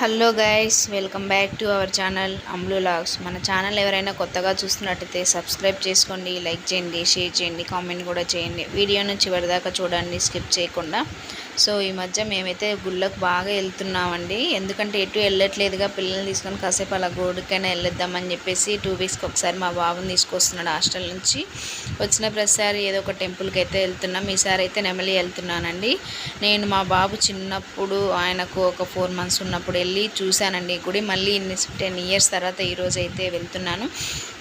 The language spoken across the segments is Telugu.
Hello guys welcome back to our channel Amlu logs మన ఛానల్ ఎవరైనా కొత్తగా చూస్తున్నట్టయితే సబ్స్క్రైబ్ చేసుకోండి లైక్ చేయండి షేర్ చేయండి కామెంట్ కూడా చేయండి. వీడియోను చివరిదాకా చూడండి స్కిప్ చేయకుండా సో ఈ మధ్య మేమైతే గుళ్ళకు బాగా వెళ్తున్నామండి. ఎందుకంటే ఎటు వెళ్ళట్లేదుగా పిల్లల్ని తీసుకొని కాసేపు అలా గోడికైనా వెళ్ళొద్దామని చెప్పేసి టూ వీక్స్కి ఒకసారి మా బాబుని తీసుకొస్తున్నాడు హాస్టల్ నుంచి. వచ్చిన ప్రతిసారి ఏదో ఒక టెంపుల్కి అయితే వెళ్తున్నాం. ఈసారి అయితే నెమలి వెళ్తున్నానండి. నేను మా బాబు చిన్నప్పుడు ఆయనకు ఒక ఫోర్ మంత్స్ ఉన్నప్పుడు వెళ్ళి చూశానండి గుడి. మళ్ళీ ఇన్ని టెన్ ఇయర్స్ తర్వాత ఈరోజు అయితే వెళ్తున్నాను.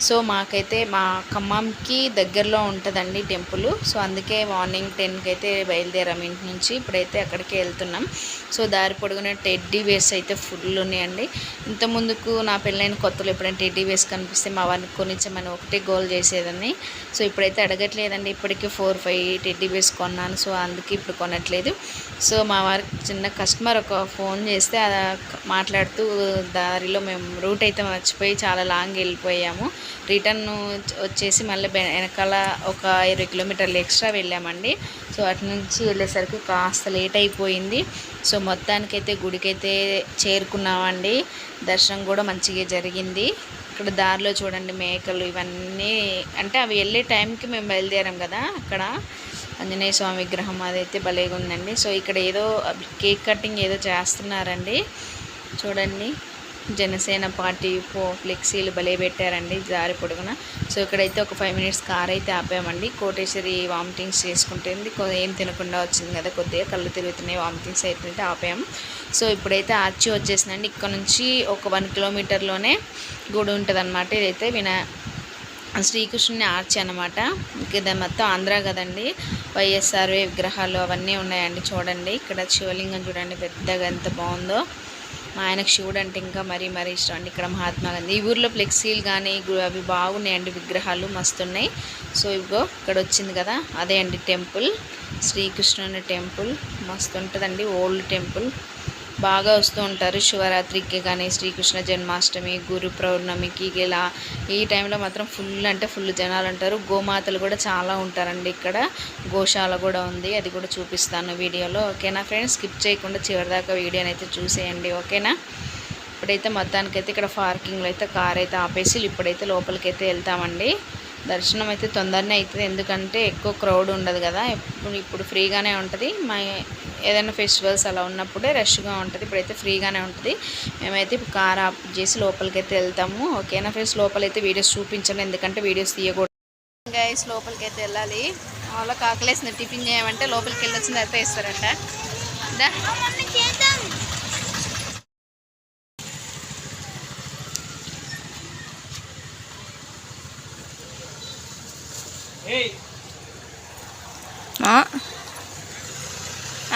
సో మాకైతే మా ఖమ్మంకి దగ్గరలో ఉంటుందండి టెంపుల్. సో అందుకే మార్నింగ్ టెన్కి అయితే బయలుదేరాం ఇంటి నుంచి. ఇప్పుడైతే అక్కడికి వెళ్తున్నాం. సో దారి పొడుగునే టెడ్డీ వేస్ అయితే ఫుల్ ఉన్నాయండి. ఇంత ముందుకు నా పెళ్ళైన కొత్తలో ఎప్పుడైనా టెడ్డీ వేస్ కనిపిస్తే మా వారిని కొనిచ్చామని ఒకటే గోల్ చేసేదాన్ని. సో ఇప్పుడైతే అడగట్లేదండి. ఇప్పటికే ఫోర్ ఫైవ్ టెడ్డీ వేస్ కొన్నాను. సో అందుకే ఇప్పుడు కొనట్లేదు. సో మా వారికి చిన్న కస్టమర్ ఒక ఫోన్ చేస్తే మాట్లాడుతూ దారిలో మేము రూట్ అయితే మర్చిపోయి చాలా లాంగ్ వెళ్ళిపోయాము. రిటర్న్ వచ్చేసి మళ్ళీ వెనకాల ఒక ఇరవై కిలోమీటర్లు ఎక్స్ట్రా వెళ్ళామండి. సో అటు నుంచి వెళ్ళేసరికి కాస్త లేట్ అయిపోయింది. సో మొత్తానికైతే గుడికైతే చేరుకున్నామండి. దర్శనం కూడా మంచిగా జరిగింది. ఇక్కడ దారిలో చూడండి మేకలు ఇవన్నీ. అంటే అవి వెళ్ళే టైంకి మేము బయలుదేరాం కదా అక్కడ. ఆంజనేయ స్వామి విగ్రహం అదైతే భలేగా ఉందండి సో ఇక్కడ ఏదో కేక్ కటింగ్ ఏదో చేస్తున్నారండి. చూడండి. జనసేన పార్టీ పో ఫ్లెక్సీలు భలే పెట్టారండి దారి పొడుగున. సో ఇక్కడైతే ఒక ఫైవ్ మినిట్స్ కార్ అయితే ఆపామండి. కోటేశ్వరి వామిటింగ్స్ చేసుకుంటుంది ఏం తినకుండా వచ్చింది కదా కొద్దిగా కళ్ళు తిరుగుతున్నాయి వామిటింగ్స్ అయితే ఆపాము. సో ఇప్పుడైతే ఆర్చి వచ్చేసిందండి. ఇక్కడ నుంచి ఒక వన్ కిలోమీటర్లోనే గుడి ఉంటుంది అనమాట ఇదైతే వినా శ్రీకృష్ణుని ఆర్చి అనమాట ఇది మొత్తం ఆంధ్ర కదండి. వైఎస్ఆర్ విగ్రహాలు అవన్నీ ఉన్నాయండి చూడండి. ఇక్కడ శివలింగం చూడండి పెద్దగా ఎంత బాగుందో. మా ఆయనకు శివుడు అంటే ఇంకా మరీ మరీ ఇష్టం అండి. ఇక్కడ మహాత్మా గాంధీ ఈ ఊర్లో ఫ్లెక్సీలు కానీ అవి బాగున్నాయండి విగ్రహాలు మస్తున్నాయి. సో ఇగో ఇక్కడ వచ్చింది కదా. అదే అండి టెంపుల్. శ్రీకృష్ణుని టెంపుల్. మస్తు ఉంటుందండి. Old temple. బాగా వస్తూ ఉంటారు. శివరాత్రికి కానీ శ్రీకృష్ణ జన్మాష్టమి గురు పౌర్ణమికి ఇలా ఈ టైంలో మాత్రం ఫుల్ అంటే ఫుల్ జనాలు ఉంటారు. గోమాతలు కూడా చాలా ఉంటారండి ఇక్కడ. గోశాల కూడా ఉంది. అది కూడా చూపిస్తాను వీడియోలో. ఓకేనా ఫ్రెండ్స్? స్కిప్ చేయకుండా చివరిదాకా వీడియోని అయితే చూసేయండి. ఓకేనా? ఇప్పుడైతే మొత్తానికైతే ఇక్కడ పార్కింగ్లో అయితే కార్ అయితే ఆపేసి ఇప్పుడైతే లోపలికైతే వెళ్తామండి. దర్శనం అయితే తొందరనే అవుతుంది. ఎందుకంటే ఎక్కువ క్రౌడ్ ఉండదు కదా. ఇప్పుడు ఇప్పుడు ఫ్రీగానే ఉంటుంది. మా ఏదైనా ఫెస్టివల్స్ అలా ఉన్నప్పుడే రష్గా ఉంటుంది. ఇప్పుడైతే ఫ్రీగానే ఉంటుంది. మేమైతే ఇప్పుడు కార్ ఆఫ్ చేసి లోపలికి అయితే వెళ్తాము. ఓకేనా ఫ్రెండ్స్? లోపలైతే వీడియోస్ చూపించండి ఎందుకంటే వీడియోస్ తీయకూడదు. గైస్ లోపలికి అయితే వెళ్ళాలి. వాళ్ళ కాకలేసిన టిఫిన్ చేయమంటే లోపలికి వెళ్ళొచ్చిన తర్వాత ఇస్తారంట దా.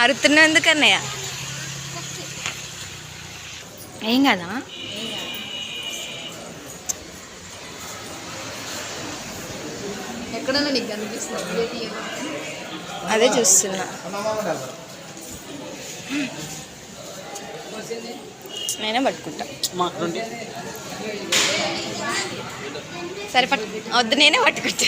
అరుతున్నా ఎందుకన్నయ్య ఏం కదా? ఎక్కడన్నా నీకు కనిపిస్తుంది? అదే చూస్తున్నా. నేనే పట్టుకుంటా. సరే పట్టు వద్దు నేనే పట్టుకుంటా.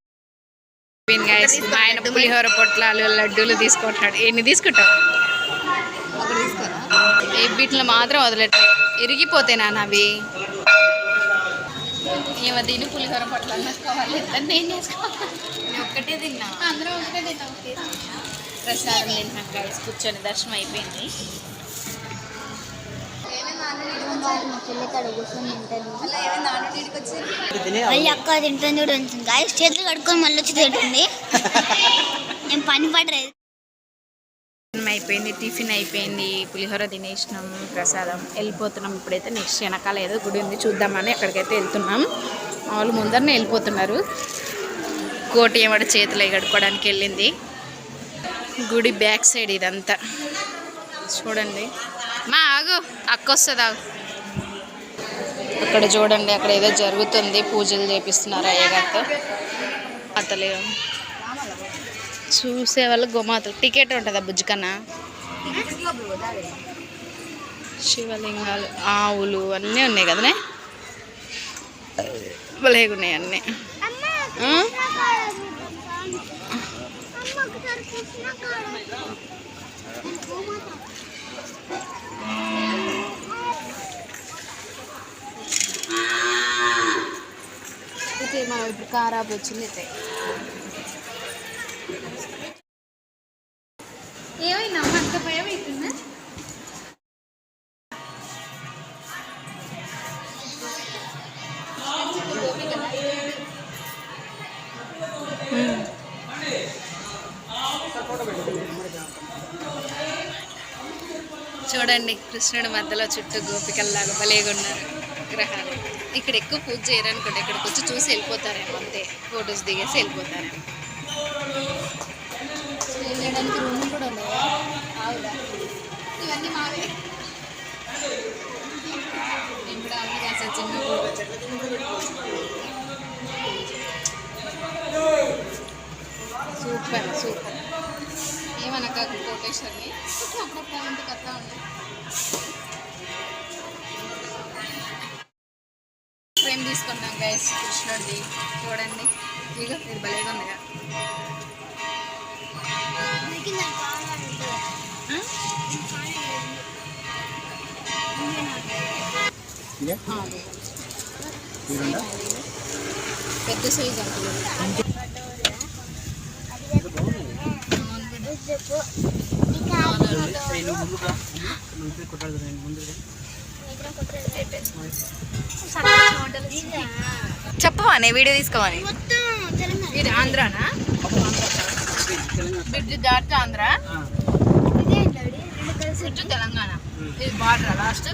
ఆయన పులిహోర పొట్లాలు లడ్డూలు తీసుకుంటున్నాడు. ఎన్ని తీసుకుంటావు? ఈ వీటిలో మాత్రం వదలట్లేదు ఇరిగిపోతే నాన్న అవి. ఏమో దీని పులిహోర పొట్లాలు నేను చేసుకోవాలి ఒక్కటే తిన్నా. అందరూ ఒకటే తిన్నాం ప్రసాదం తింటున్నాం గాయస్ కూర్చొని దర్శనం అయిపోయింది. మళ్ళీ అక్క తింటుంది కూడా ఉంటుంది గాయస్ చేతులు కడుక్కొని మళ్ళీ వచ్చి తింటుంది. నేను పని పడలేదు. అయిపోయింది టిఫిన్ అయిపోయింది పులిహోర తినేసినాం ప్రసాదం వెళ్ళిపోతున్నాం. ఇప్పుడైతే నెక్స్ట్ వెనకాల ఏదో గుడి ఉంది చూద్దామని అక్కడికైతే వెళ్తున్నాం. వాళ్ళు ముందరనే వెళ్ళిపోతున్నారు. కోటి ఏమడ చేతులు గడుపుకోవడానికి వెళ్ళింది. గుడి బ్యాక్ సైడ్ ఇదంతా. చూడండి. మా ఆగు. అక్క వస్తుంది? ఆగు అక్కడ చూడండి అక్కడ ఏదో జరుగుతుంది. పూజలు చేపిస్తున్నారు అయ్యగారితో. అతలే చూసే వాళ్ళు గోమాతలు. టికెట్ ఉంటుందా బుజ్జికన్నా శివలింగాలు ఆవులు అన్నీ ఉన్నాయి కదనే? భలేగా ఉన్నాయి అన్నీ. అయితే మనం ఇప్పుడు కారాపు వచ్చింది అయితే. ఏమైంది? అంత భయం అవుతుందా చూడండి కృష్ణుడి మధ్యలో చుట్టూ గోపికల్లాగా భలేగా విగ్రహాలు ఇక్కడ ఎక్కువ పూజ చేయరనుకోండి ఇక్కడికి వచ్చి చూసి వెళ్ళిపోతారేమో అంతే. ఫొటోస్ దిగేసి వెళ్ళిపోతారేమో. వెళ్ళడానికి రూమ్ కూడా ఉన్నాయా ఇవన్నీ మావే నేను కూడా కాస్త చిన్న సూపర్ సూపర్ ఏమనక కోటేశ్వర్ని అప్పుడప్పుడు ఇంటికి వస్తా ఉంది గైస్ కృష్ణుడిది చూడండి. ఇక ఇది భలేగా ఉందిగా. ఆ? ఆ, అదే. పెద్ద సైజ్ అంటున్నారు చెప్పవా వీడియో తీసుకోవాలి ఇది ఆంధ్రానా? బ్రిడ్జ్ దాటితే ఆంధ్ర? బ్రిడ్జ్ తెలంగాణ. ఇది బార్డర్ లాస్ట్?